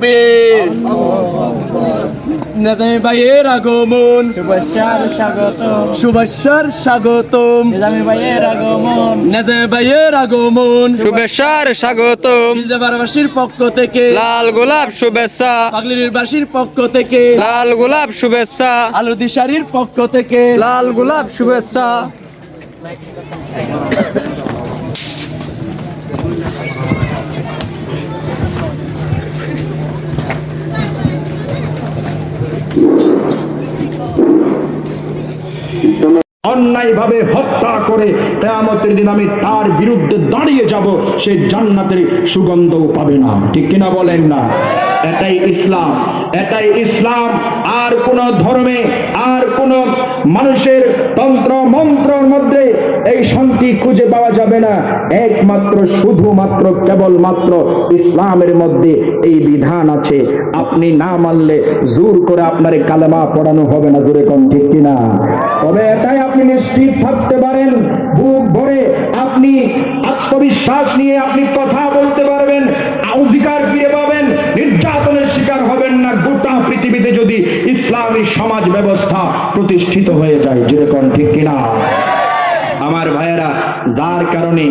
তাকবীর। নিজামী ভাইয়ের আগমন। শুভেচ্ছার স্বাগত শুভেচ্ছার স্বাগতম। নিজামী ভাইয়ের আগমন। নিজামী ভাইয়ের আগমন। শুভেচ্ছার স্বাগতম। দিলজাবারবাসীর পক্ষ থেকে। লাল গোলাপ শুভেচ্ছা। পাগলিবাসীর পক্ষ থেকে। লাল গোলাপ শুভেচ্ছা। আলুদিশারির পক্ষ থেকে। লাল গোলাপ শুভেচ্ছা। অন্যায়ভাবে হত্যা করে কেয়ামতের দিন আমি তার বিরুদ্ধে দাঁড়িয়ে যাব, সে জান্নাতের সুগন্ধও পাবে না। ঠিক কিনা বলেন না? এটাই ইসলাম। এটাই ইসলাম। আর কোন ধর্মে, আর কোন মানুষের তন্ত্র শান্তি খুঁজে পাওয়া যাবে না। একমাত্র, শুধুমাত্র, কেবলমাত্র ইসলামের মধ্যে এই বিধান আছে। আপনি না মানলে জোর করে আপনার কালেমা পড়ানো হবে না, জোরে কোন ঠিক কিনা? তবে এটাই আপনি নিশ্চিত থাকতে পারেন, বুক ভরে আপনি আত্মবিশ্বাস নিয়ে আপনি কথা বলতে পারবেন, অধিকার ফিরে পাবেন, নির্যাতনের শিকার হবেন না। গোটা পৃথিবীতে যদি ইসলামী সমাজ ব্যবস্থা প্রতিষ্ঠিত হয়ে যায় যেরকম ঠিক কিনা? আমার ভাইয়েরা যার কারণে